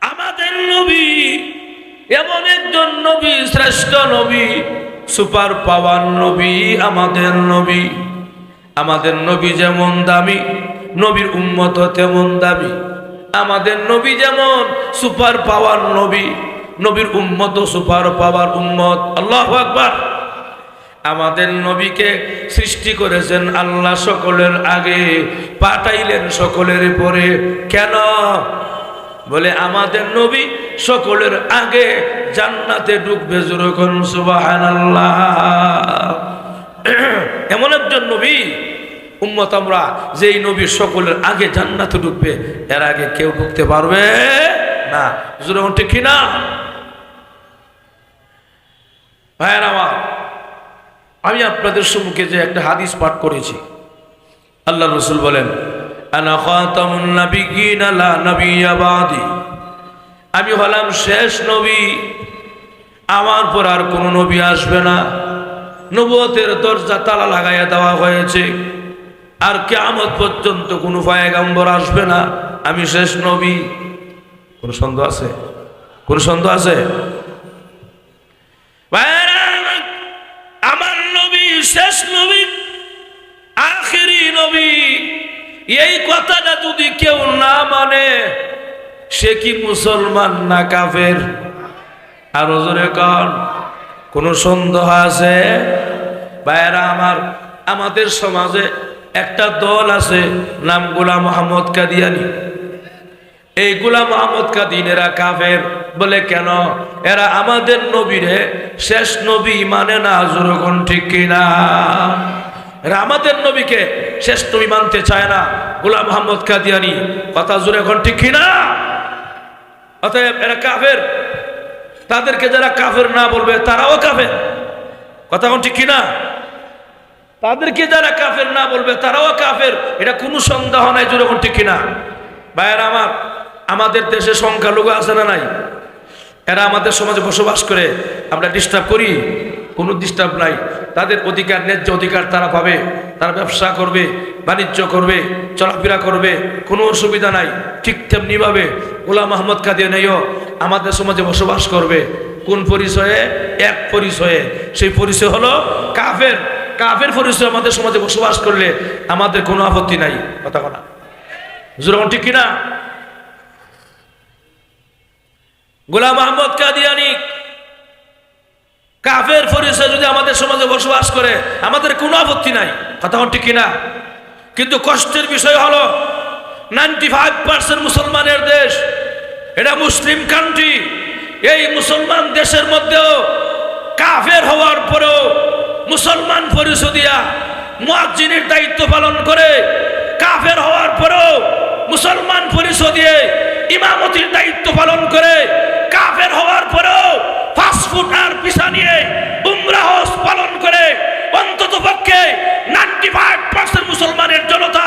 আমাদের নবী, এমন একজন নবী, শ্রেষ্ঠ নবী, সুপার পাওয়ার নবী আমাদের নবী। আমাদের নবী যেমন দামি, নবীর উম্মত তেমন দামি। আমাদের নবী যেমন সুপার পাওয়ার নবী, নবীর উম্মত সুপার পাওয়ার উম্মত। আল্লাহ আকবার। আমাদের নবীকে সৃষ্টি করেছেন আল্লাহ সকলের আগে, পাঠাইলেন সকলের পরে। কেন? বলে আমাদের নবী সকলের আগে জান্নাতে ঢুকবে যেরকম সুবাহান এমন একজন নবী, উম্মত আমরা, যেই নবী সকলের আগে জান্নাতে ঢুকবে, এর আগে কেউ ঢুকতে পারবে না। যেরকম ঠিক কিনা? ভাইয়ের আমার আমি আপনাদের সম্মুখে যে একটা হাদিস পাঠ করেছি। আল্লাহ রসুল বলেন আমি হলাম শেষ নবী। আমার পর আর কোনো নবী আসবে না। নবুয়তের দরজা তালা লাগাইয়া দেওয়া হয়েছে। আর কেয়ামত পর্যন্ত কোনো পয়গাম্বর আসবে না। আমি শেষ নবী। কোনো সন্দেহ আছে? কোনো সন্দেহ আছে? এই কথাটা যদি কেউ না মানে সে কি মুসলমান না কাফের? আরও জোরে কন, কোন সন্দেহ আছে? ভাইয়েরা, আমার, আমাদের সমাজে একটা দল আছে, নাম গোলাম মোহাম্মদ কাদিয়ানি। এই গোলাম মোহাম্মদ কাদিনেরা কাফের বলে, কেন? এরা আমাদের নবীরে শেষ নবী মানে না জোরগণ ঠিক কিনা? এরা আমাদের নবীকে শেষ নবী মানতে চায় না, গোলাম মোহাম্মদ কাদিয়ানি। কথা জুড়ে এখন ঠিক কিনা? অতএব এরা কাফের। তাদেরকে যারা কাফের না বলবে, তারাও কাফের। কথা এখন ঠিক কিনা? তাদেরকে যারা কাফের না বলবে, তারাও কাফের। এটা কোনো সন্দেহ নাই জুড়ে এখন ঠিক কিনা? ভাইয়ের আমার, আমাদের দেশে সংখ্যালঘু আছে না নাই? এরা আমাদের সমাজে বসবাস করে, আমরা ডিস্টার্ব করি। কোনো ডিস্টার্ব নাই। তাদের অধিকার, ন্যায্য অধিকার তারা পাবে। তারা ব্যবসা করবে, বাণিজ্য করবে, চলাফেরা করবে, কোনো অসুবিধা নাই। ঠিক তেমনিভাবে গোলাম আহমদ কাদিয়া নেইও আমাদের সমাজে বসবাস করবে। কোন পরিচয়ে? এক পরিচয়ে। সেই পরিচয় হলো কাফের। কাফের পরিচয় আমাদের সমাজে বসবাস করলে আমাদের কোনো আপত্তি নাই। কথা কথা যেরকম ঠিক কিনা? গোলাম আহমদ কাদিয়ানি কাফের পরিচয় যদি আমাদের সমাজে বসবাস করে, আমাদের কোনো আপত্তি নাই। কথা ঠিক কিনা? কিন্তু কষ্টের বিষয় হলো নাইনটি ফাইভ পার্সেন্ট মুসলমানের দেশ, এটা মুসলিম কান্ট্রি এই মুসলমান দেশের মধ্যেও কাফের হওয়ার পরেও মুসলমান পরিচয় দিয়া দায়িত্ব পালন করে, কাফের হওয়ার পরেও মুসলমান পরিচয় দিয়ে ইমামতির দায়িত্ব পালন করে কাফের হওয়ার পরেও ফাস্টফুড আর পিসা নিয়ে উমরা হজ পালন করে অন্তত পক্ষে নাইনটি ফাইভ পার্সেন্ট মুসলমানের জনতা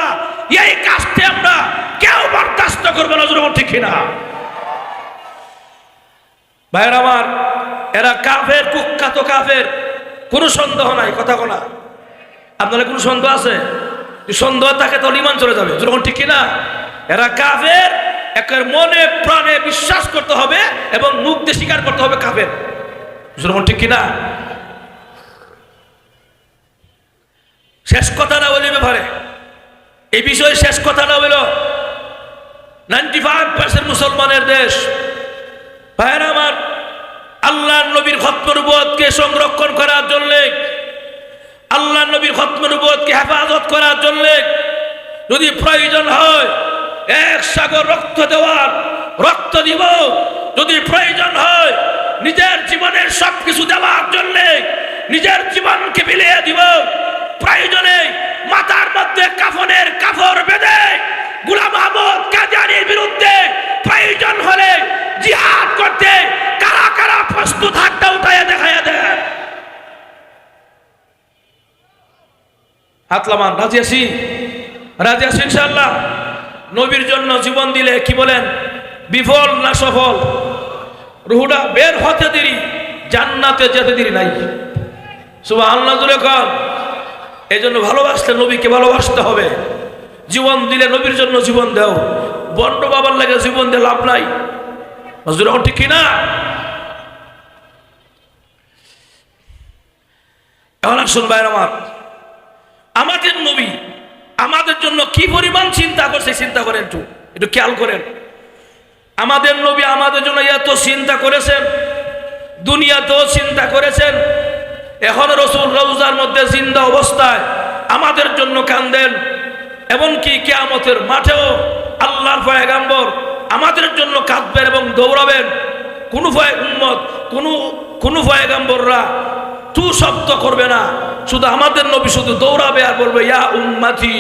এই কাজটি আমরা কেউ বরদাস্ত করব না ঠিক না। ভাইয়ের আমার, এরা কাফের, কুখ্যাত কাফের। কোনো সন্দেহ নাই, কথা কোনা। আপনাদের কোনো সন্দেহ আছে? সন্দেহ থাকে, তাহলে ইমান চলে যাবে। যেরকম ঠিক কিনা? এরা কাফের, একের মনে প্রাণে বিশ্বাস করতে হবে এবং মুখ দিয়ে স্বীকার করতে হবে কাফের। যেরকম ঠিক কিনা? শেষ কথা না বলিবে ভারে এই বিষয়ে শেষ কথা না বলো। নাইনটি ফাইভ পার্সেন্ট মুসলমানের দেশ। ভাইয়ের আমার আল্লাহ নবীর খত্মনুবোধকে সংরক্ষণ করার জন্য আল্লাহ নবীর খত্মনুবোধকে হেফাজত করার জন্য যদি প্রয়োজন হয়, এক সাগর রক্ত দেওয়ার রক্ত দিব। যদি প্রয়োজন হয়, নিজের জীবনের সব কিছু দেওয়ার জন্য নিজের জীবনকে বিলিয়ে দিব। প্রয়োজনে মাথার মধ্যে কাফনের কাফর বেঁধে গুলাম আহমদ কাদিয়ানির বিরুদ্ধে প্রয়োজন হলে জিহাদ করতে কারা কারা প্রস্তুত হাতটা উঠাইয়া দেখাইয়া দেন। হাতলামান রাজি আছি? রাজি আছি ইনশাল্লাহ নবীর জন্য জীবন দিলে কি বলেন? বিফল না সফল? রুহুটা বের হতে দেরি, জান্নাতে যেতে দেরি নাই। সুবাহ আল্লাহ এই জন্য ভালোবাসতে নবীকে ভালোবাসতে হবে। জীবন দিলে নবীর জন্য জীবন দাও। বন্ড বাবার লাগে জীবন দিয়ে লাভ নাই। ঠিক কিনা? এখন আসুন ভাইয়ের আমার। আমাদের নবী আমাদের জন্য কি পরিমাণ চিন্তা করছে চিন্তা করেন একটু। একটু খেয়াল করেন। আমাদের নবী আমাদের জন্য এত চিন্তা করেছেন, দুনিয়াতেও চিন্তা করেছেন। এখন রসুল রৌজার মধ্যে জিন্দা অবস্থায় আমাদের জন্য কান্দেন, এমনকি কেয়ামতের মাঠেও আল্লাহর পয়গাম্বর আমাদের জন্য কাঁদবেন এবং দৌড়াবেন। কোনো ভয় উন্মত কোনো কোনো পয়গাম্বররা তু শব্দ করবে না। শুধু আমাদের নবী শুধু দৌড়াবে আর বলবে, ইয়া উম্মাথি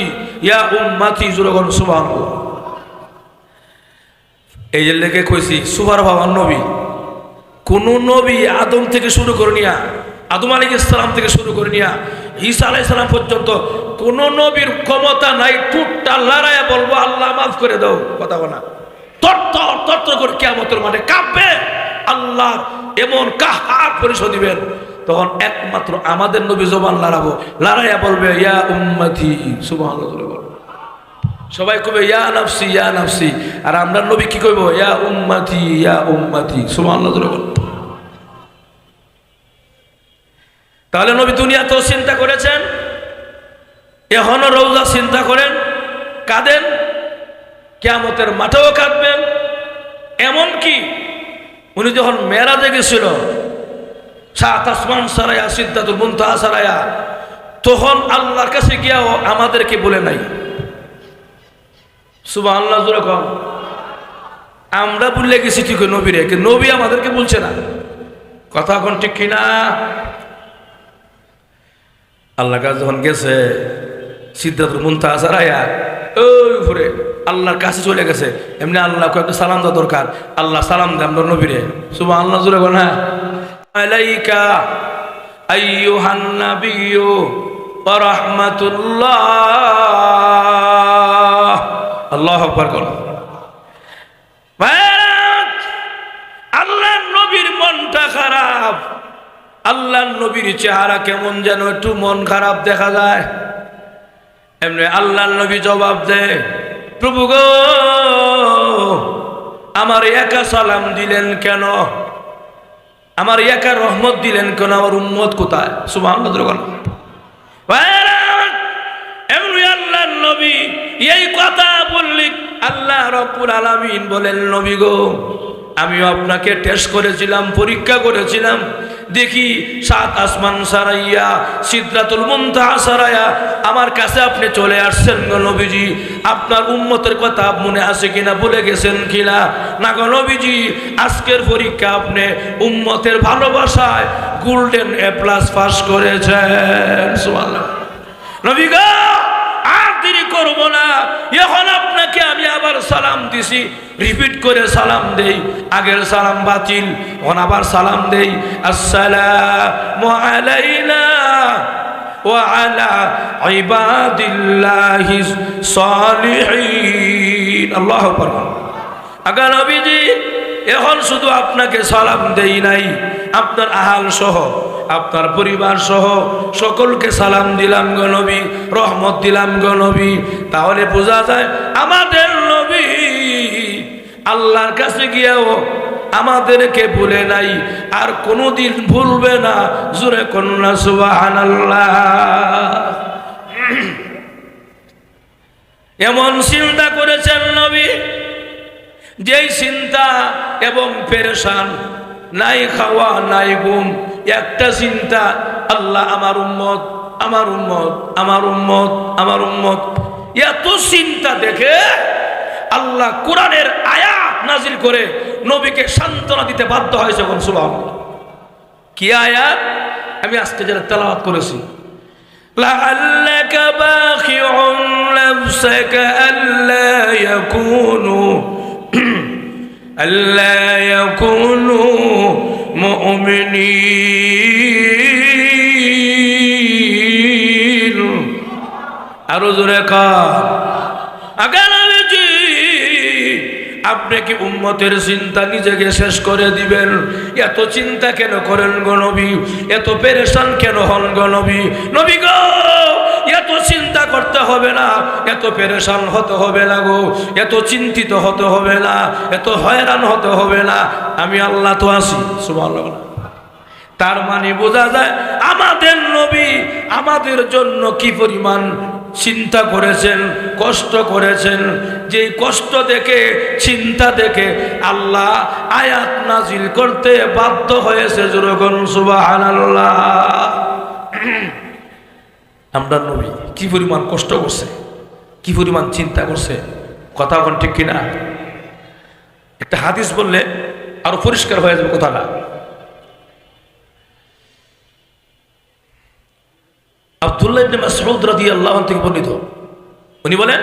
ইয়া উম্মাথি জুরগন সুবাহ এই যে লেগে কইছি সুবার বাবার নবী। কোন নবী আদম থেকে শুরু করে নিয়া আদম আলী ইসলাম থেকে শুরু করে নিয়া ঈসা আলাই সালাম পর্যন্ত কোন নবীর ক্ষমতা নাই, টুটটা লড়াইয়া বলব, আল্লাহ মাফ করে দাও, কথা বলা। তত্তর তত্তর করে কেমতের মানে কাঁপবে। আল্লাহ এমন কাহার পরিশোধ দিবেন। তখন একমাত্র আমাদের নবী জবান লড়াবো। লড়াইয়া বলবে, ইয়া উম্মতি সুবাহ বলব সবাই কবে ইয়া নাফসি ইয়া নাফসি। আর আমরা নবী কি কইব? ইয়া উম্মাতি ইয়া উম্মাতি, সুবহানাল্লাহ ধরে বল তাহলে নবী দুনিয়া তো চিন্তা করেছেন? এখনও রৌজা চিন্তা করেন? কাঁদেন? কেয়ামতের মাঠেও কাঁদবেন? এমনকি উনি যখন মেরাজে গেছিল, সাত আসমান সারায়া সারায়া, তখন আল্লাহর কাছে গিয়াও আমাদেরকে বলে নাই। সুবাহ আল্লাহ কম আমরা বললে গেছি ঠিক নবীরে নবী আমাদেরকে বলছে না। কথা এখন ঠিক কিনা? আল্লাহ কাছে যখন গেছে সিদ্ধার্থ মুন্তা আসারায়া ওই উপরে আল্লাহর কাছে চলে গেছে। এমনি আল্লাহ কয়েকটা সালাম দেওয়া দরকার। আল্লাহ সালাম দেন তোর নবীরে। সুবাহ আল্লাহ জুড়ে ওয়া রাহমাতুল্লাহ। আল্লাহ আকবার কর। আল্লাহ নবীর মনটা খারাপ। আল্লাহ নবীর চেহারা কেমন যেন একটু মন খারাপ দেখা যায়। এমনি আল্লাহ নবী জবাব দেয়, প্রভু গো, আমার একা সালাম দিলেন কেন? আমার একা রহমত দিলেন কেন? আমার উম্মত কোথায়? সুবাহ এমনি নবী এই কথা আল্লাহ বলেন, নবী গো, আমিও আপনাকে টেস্ট করেছিলাম, পরীক্ষা করেছিলাম দেখি সাত আসমান সারাইয়া সিদ্ধাতুল মুনতাহা সারাইয়া, আমার কাছে আপনি চলে আসছেন গো নবীজি। আপনার উম্মতের কথা মনে আছে কিনা বলে গেছেন কিনা? না গো নবীজি, আজকের পরীক্ষা আপনি উম্মতের ভালোবাসায় গোল্ডেন এ প্লাস পাস করেছেন নবী গো! দেরি করব না এখন আপনাকে আমি আবার সালাম দিছি রিপিট করে সালাম দেই আগের সালাম বাতিল এখন আবার সালাম দেই আসসালামু আলাইনা وعلى عباد الله الصالحين الله أكبر আগে নবীজি এখন শুধু আপনাকে সালাম দেই নাই আপনার আহাল সহ আপনার পরিবার সহ সকলকে সালাম দিলাম গো নবী, রহমত দিলাম গো নবী। তাহলে বোঝা যায় আমাদের নবী আল্লাহর কাছে গিয়েও আমাদেরকে ভুলে নাই, আর কোনোদিন ভুলবে না। জোরে কন্যা সুবাহান এমন চিন্তা করেছেন নবী, যেই চিন্তা এবং পেরেশান নাই খাওয়া নাই ঘুম একটা চিন্তা আল্লাহ আমার উম্মত আমার উম্মত আমার উম্মত আমার উম্মত এত চিন্তা দেখে আল্লাহ কোরআনের আয়াত নাজিল করে নবীকে সান্ত্বনা দিতে বাধ্য হয়েছে এখন সুবাহ কি আয়াত আমি আজকে যারা তেলাওয়াত করেছি لعلك باخع نفسك ألا يكونوا ألا يكونوا مؤمنين আরো জোরে কার আগামী আপনি কি উম্মতের চিন্তা নিজেকে শেষ করে দিবেন এত চিন্তা কেন করেন গো নবী এত পেরেশান কেন হন গো নবী নবী গো এত চিন্তা করতে হবে না, এত পেরেশান হতে হবে না গো, এত চিন্তিত হতে হবে না, এত হয়রান হতে হবে না। আমি আল্লাহ তো আছি, সুবহানাল্লাহ। তার মানে বোঝা যায় আমাদের নবী আমাদের জন্য কি পরিমাণ চিন্তা করেছেন, কষ্ট করেছেন। যে কষ্ট দেখে, চিন্তা দেখে আল্লাহ আয়াত নাজিল করতে বাধ্য হয়েছে যেরকম সুবহানাল্লাহ। আমরা নবী, কি পরিমাণ কষ্ট করছে, কি পরিমাণ চিন্তা করছে, কথা এখন ঠিক কিনা? একটা হাদিস বললে আরও পরিষ্কার হয়ে যাবে কথাটা। আব্দুল্লাহ থেকে বলেন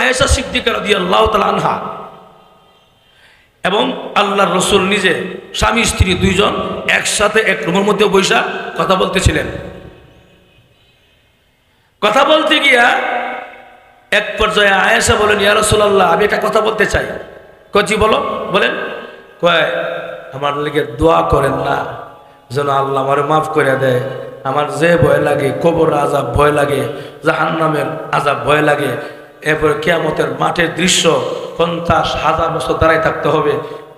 আয়েশা আনহা এবং আল্লাহর রসুল নিজে স্বামী, স্ত্রী দুইজন একসাথে এক রুমের মধ্যে বৈশা কথা বলতেছিলেন। কথা বলতে গিয়া এক পর্যায়ে আয়েশা বলেন, ইয়া আমি একটা কথা বলতে চাই। কজি বলো। বলেন, কয়, আমার লেগে দোয়া করেন না, যেন আল্লাহ আমার মাফ করে দেয়। আমার যে ভয় লাগে কবর আজাব ভয় লাগে, জাহান্নামের আজাব ভয় লাগে। এরপরে কেয়ামতের মাঠের দৃশ্য, পঞ্চাশ হাজার বছর দাঁড়াই থাকতে হবে।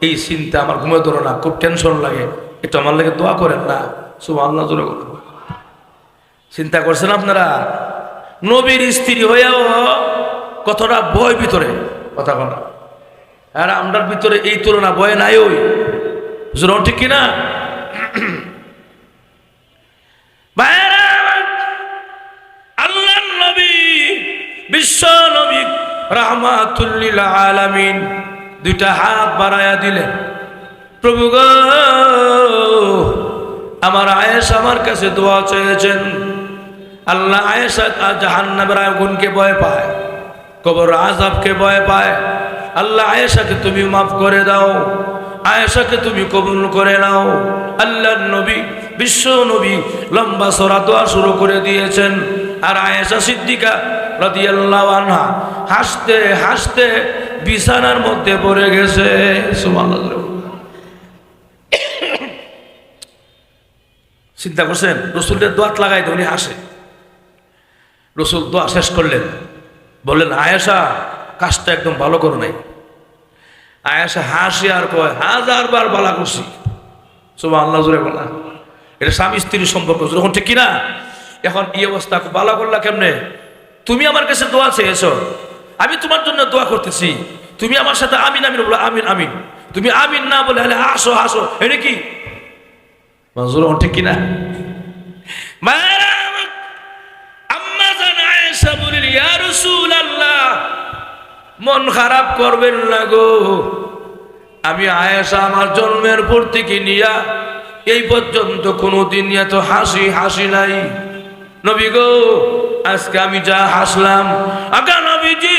এই চিন্তা আমার ঘুমে ধরো না, খুব টেনশন লাগে। একটু আমার লেগে দোয়া করেন না। শুভ আল্লাহ চিন্তা করছেন আপনারা? নবীর স্ত্রী হয়েও কতটা ভয় ভিতরে, কথা কথা আর আমরার ভিতরে এই তুলনা বয় নাই ওই। বুঝলেন ঠিক কিনা? আল্লাহর নবী, বিশ্ব নবী, রাহমাতুল্লিল আলামিন দুইটা হাত বাড়ায়া দিলেন। প্রভু গো, আমার আয়েশ আমার কাছে দোয়া চেয়েছেন। আল্লাহ আয়েশা আগুনকে ভয় পায়, কবর আজাবকে ভয় পায়। আল্লাহ আয়েশাকে তুমি মাফ করে দাও, আয়েশাকে তুমি কবুল করে নাও। আল্লাহ নবী, বিশ্ব নবী লম্বা সরা দোয়া শুরু করে দিয়েছেন। আর আয়েশা সিদ্দিকা রাদিয়াল্লাহু আনহা হাসতে হাসতে বিছানার মধ্যে পড়ে গেছে। চিন্তা করছেন রসুলের দোয়াত লাগাই উনি হাসে। রসুল দোয়া শেষ করলেন। বললেন, আয়েশা, কাজটা একদম ভালো করো নাই। আয়েশা হাসি আর কয়, হাজার বার বালা করছি। সব আল্লাহ জুড়ে বলা। এটা স্বামী স্ত্রীর সম্পর্ক, যখন ঠিক কিনা? এখন এই অবস্থা বালা করলা কেমনে? তুমি আমার কাছে দোয়া চেয়েছ, আমি তোমার জন্য দোয়া করতেছি। তুমি আমার সাথে আমিন আমিন বলো, আমিন আমিন। তুমি আমিন না বলে হলে হাসো হাসো। এটা কি? ঠিক কিনা? মায়েরা! আয়েশা বলিল ইয়া রাসূলুল্লাহ, মন খারাপ করবেন না গো। আমি আয়েশা আমার জন্মের পর থেকে নিয়া, এই পর্যন্ত কোনোদিন এত হাসি হাসি নাই। নবী গো, আজকে আমি যা হাসলাম আগা নবীজি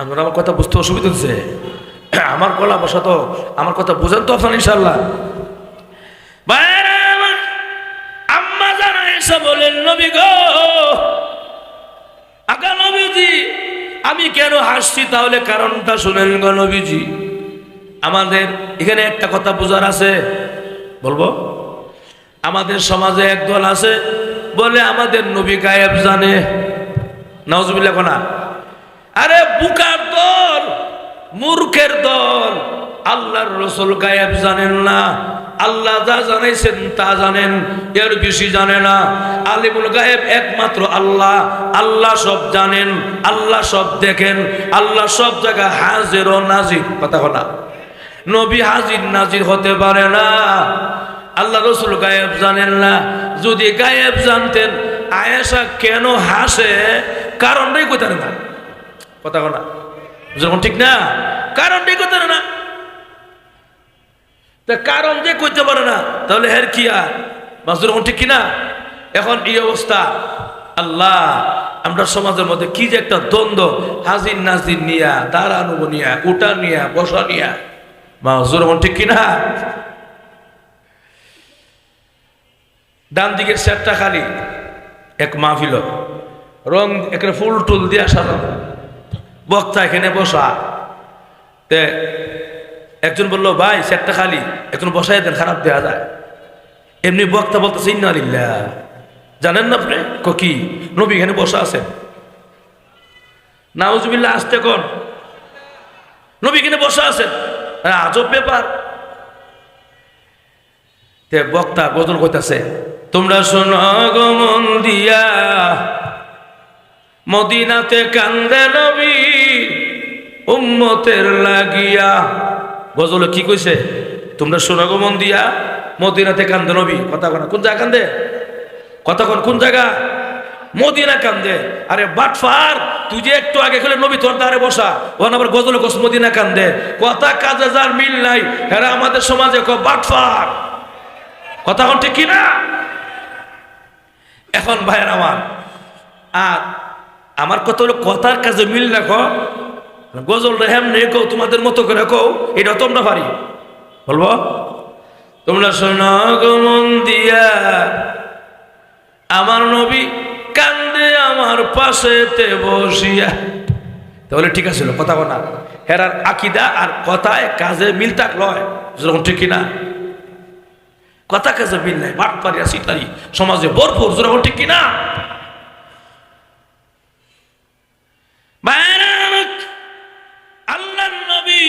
আমার আমার কথা বুঝতে অসুবিধা হচ্ছে। আমার গলা বসা তো আমার কথা বুঝেন তো আপনার ইনশাল্লাহ আম্মা জানা বলেন, নবী গো নবীজি, আমি কেন হাসছি তাহলে কারণটা শুনেন গো নবীজি। আমাদের এখানে একটা কথা বোঝার আছে, বলব? আমাদের সমাজে একদল আছে, বলে আমাদের নবী গায়েব জানে। নজবিল্লা কোনা আরে বুকার দল, মূর্খের দল। আল্লাহর রসুল গায়েব জানেন না। আল্লাহ যা জানাইছেন তা জানেন, এর বেশি জানে না। আলিমুল গায়েব একমাত্র আল্লাহ। আল্লাহ সব জানেন, আল্লাহ সব দেখেন, আল্লাহ সব জায়গায় হাজির ও নাজির। কথা কথা নবী হাজির নাজির হতে পারে না। আল্লাহ রসুল গায়েব জানেন না। যদি গায়েব জানতেন, আয়েশা কেন হাসে? কারণটাই কোথায় না? কথা কথা যখন ঠিক না? কারণটাই কোথায় না। তা কারণ যে করতে পারে না, তাহলে হের কি আর? মাসুর ঠিক কিনা এখন এই অবস্থা। আল্লাহ, আমরা সমাজের মধ্যে কি যে একটা দ্বন্দ্ব, হাজির নাজির নিয়া, দাঁড়ানো নিয়া, উঠা নিয়া, বসা নিয়া। মা হুজুর মন ঠিক কিনা ডান দিকের সেটটা খালি, এক মাহফিল রং এখানে ফুল টুল দিয়া সাজানো। বক্তা এখানে বসা। তে একজন বলল ভাই সেটটা খালি। একজন বসাই দেন খারাপ দেওয়া যায়। এমনি বক্তা বলতেছে ইন্নালিল্লা জানেন না আপনি? ক নবী এখানে বসা আছেন। নাউজুবিল্লাহ আসতে কোন। নবী এখানে বসা আছেন। হ্যাঁ, আজব ব্যাপার। তে বক্তা গজল কইতাছে তোমরা শোনো গো মন দিয়া মদিনাতে কান্দে নবী। উম্মতের লাগিয়া। গজলে কি কইছে? তোমরা শোনো মন দিয়া মদিনাতে কান্দে নবী। কথা কোন কোন জায়গা কান্দে? কথা কোন কোন জায়গা? মদিনা কান্দে। আরে বাটফার, তুই যে একটু আগে খেলে নবী তোর দ্বারে বসা। ওখানে আবার গজল কোস মদিনা কান্দে। কথা কাজে যার মিল নাই এরা আমাদের সমাজে ক বাটফার। কথা কোন ঠিক কিনা? এখন ভাইয়ের আমার, আর আমার কত হলো কথার কাজে মিল রাখো গজল রেহেম নেই কও তোমাদের মতো করে কও, এটা তোমরা পারি? বলব, তোমরা শোনো দিয়া, আমার নবী কান্দে আমার পাশেতে বসিয়া। তাহলে ঠিক আছে কথা বলা। হেরার আকিদা আর কথায় কাজে মিল থাক লয় যেরকম ঠিক কিনা? কথা কাজে মিল নাই, বাট পারিয়া সিটারি সমাজে ভরপুর, যেরকম ঠিক কিনা? আল্লাহ নবী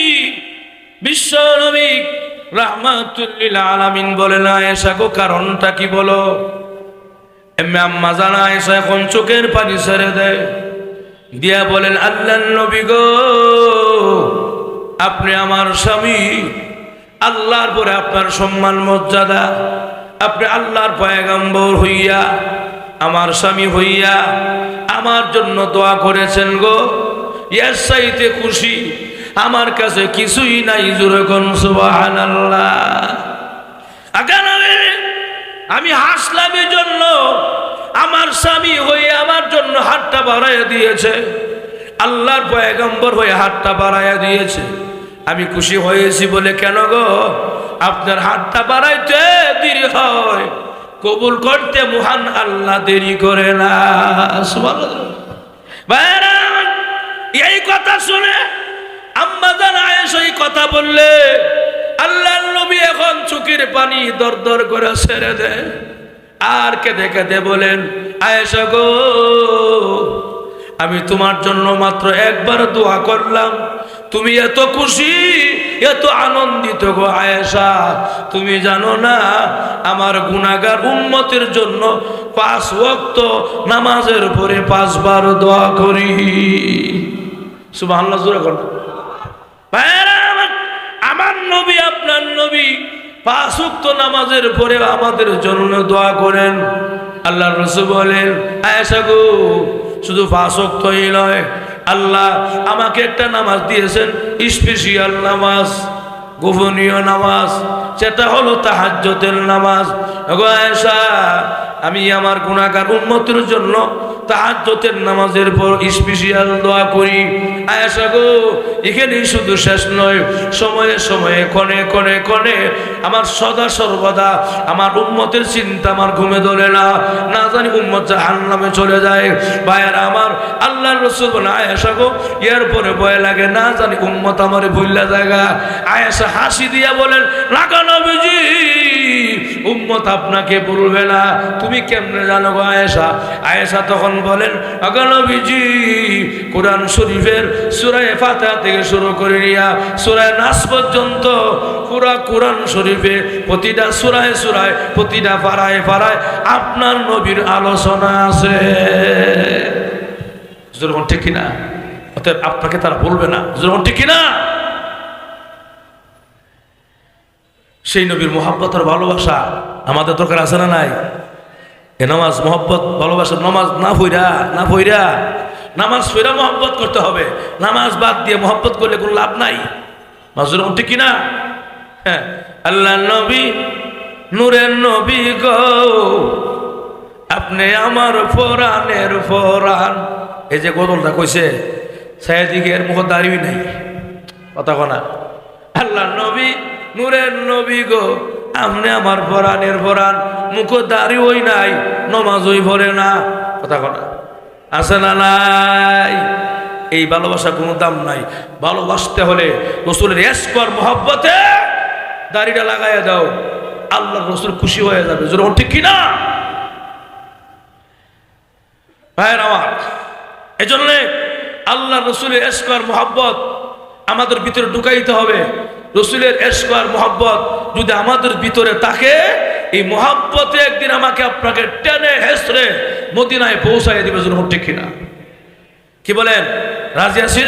বিশ্ব নবী রাহমাতুল্লিল আলামিন বলে, না এসা গো, কারণটা কি বলো? এমনি আম্মা জানা, এসা এখন চোখের পানি ছেড়ে দেয় দিয়া বলেন, আল্লাহ নবী গো, আপনি আমার স্বামী। আল্লাহর পরে আপনার সম্মান মর্যাদা। আপনি আল্লাহর পয়গাম্বর হইয়া, আমার স্বামী হইয়া আমার জন্য দোয়া করেছেন গো। ইয়ার চাইতে খুশি আমার কাছে কিছুই নাই, জোরে কোন সুবহানাল্লাহ। আগানাবে আমি হাসলাম জন্য আমার স্বামী হয়ে আমার জন্য হাতটা বাড়াইয়া দিয়েছে, আল্লাহর পয়গম্বর হয়ে হাতটা বাড়াইয়া দিয়েছে। আমি খুশি হয়েছি বলে কেন গো? আপনার হাতটা বাড়াইতে দেরি হয়, কবুল করতে মহান আল্লাহ দেরি করে না। এই কথা শুনে আম্মা জান আয়েশা এই কথা বললে আল্লাহ নবী এখন চুকির পানি দর দর করে ছেড়ে দেয়। আর কেঁদে কেঁদে বলেন, আয়েশা গো, আমি তোমার জন্য মাত্র একবার দোয়া করলাম। তুমি এত খুশি, এত আনন্দিত গো আয়েশা। তুমি জানো না, আমার গুনাগার উন্মতের জন্য পাঁচ ওয়াক্ত নামাজের পরে পাঁচবার দোয়া করি। সুবহানাল্লাহ, জোরে কর আমার, নবী আপনার নবী পাঁচ উক্ত নামাজের পরে আমাদের জন্য দোয়া করেন। আল্লাহ রসুল বলেন আয়েশা গো শুধু পাঁচ নয় আল্লাহ আমাকে একটা নামাজ দিয়েছেন স্পেশিয়াল নামাজ গোপনীয় নামাজ। সেটা হলো তাহাজ্জতের নামাজ। গো আয়েশা আমি আমার গুণাগার উন্মতের জন্য তাহাজ্জতের নামাজের পর স্পেশাল দোয়া করি। আয়েশা গো, এখানেই শুধু শেষ নয়, সময়ে সময়ে কনে কনে কনে আমার সদা সর্বদা আমার উম্মতের চিন্তা আমার ঘুমে ধরে না না জানি উম্মত জাহান নামে চলে যায়। ভাইয়ার আমার আল্লাহ রসুল বলে, আয়েশা গো, এর পরে ভয় লাগে, না জানি উম্মত আমার ভুল্লা জায়গা। আয়াসা হাসি দিয়া বলেন লাগানো বিজি উম্মত আপনাকে বলবে না। তুমি কেমনে জানো গো আয়েশা? আয়েশা তখন বলেন অগনবীজি কোরআন শরীফের সুরায় ফাতিহা থেকে শুরু করে নিয়া সুরায় নাস পর্যন্ত পুরা কোরআন শরীফে প্রতিটা সুরায় সুরায়, প্রতিটা পাড়ায় পাড়ায় আপনার নবীর আলোচনা আছে। যেরকম ঠিক কিনা? অতএব আপনাকে তারা বলবে না। যেরকম ঠিক কিনা? সেই নবীর মোহাব্বত আর ভালোবাসা আমাদের দরকার আছে না নাই? এ নামাজ মোহাব্বত, ভালোবাসা, নামাজ না ফইরা না ফইরা নামাজ ফইরা মোহাব্বত করতে হবে। নামাজ বাদ দিয়ে মোহাব্বত করলে কোনো লাভ নাই। মাজুর ঠিক কিনা? হ্যাঁ। আল্লাহ নবী, নূরের নবী গো, আপনি আমার ফোরানের ফোরান। এই যে গদলটা কইছে সাইদিকে এর মুখ দাঁড়িয়ে নেই। কথা কনা। আল্লাহ নবী নূরের নবী গো আপনি আমার ফোরানের ফোরান মুখ ওই নাই নমাজ ওই ভরে না। কথা কনা। আছে না নাই? এই ভালোবাসা কোনো দাম নাই। ভালোবাসতে হলে রসুলের এসকর মহব্বতে দাড়িটা লাগাইয়া দাও। আল্লাহ রসুল খুশি হয়ে যাবে। যেরকম ঠিক কিনা ভাইয়ের আমার এই জন্যে আল্লাহ রসুলের এসকর মহব্বত আমাদের ভিতরে ঢুকাইতে হবে। রসুলের এসকর মহব্বত যদি আমাদের ভিতরে থাকে, এই মহাব্বতে একদিন আমাকে আপনাকে টেনে হেসরে মদিনায় পৌঁছাই দিবে ঠিক কিনা। কি বলেন? রাজি আছি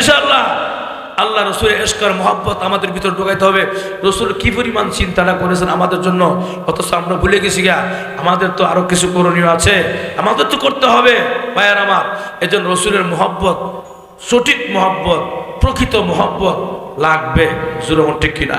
আল্লাহ রসুলের এসকর মহব্বত আমাদের ভিতর ঢোকাইতে হবে। রসুল কি পরিমাণ চিন্তাটা করেছেন আমাদের জন্য? অথচ আমরা ভুলে গেছি গা আমাদের তো আরও কিছু করণীয় আছে। আমাদের তো করতে হবে। ভাইয়ার আমার, এজন্য রসুলের মহব্বত, সঠিক মহব্বত প্রকৃত মহব্বত লাগবে? জুরমন ঠিক কিনা?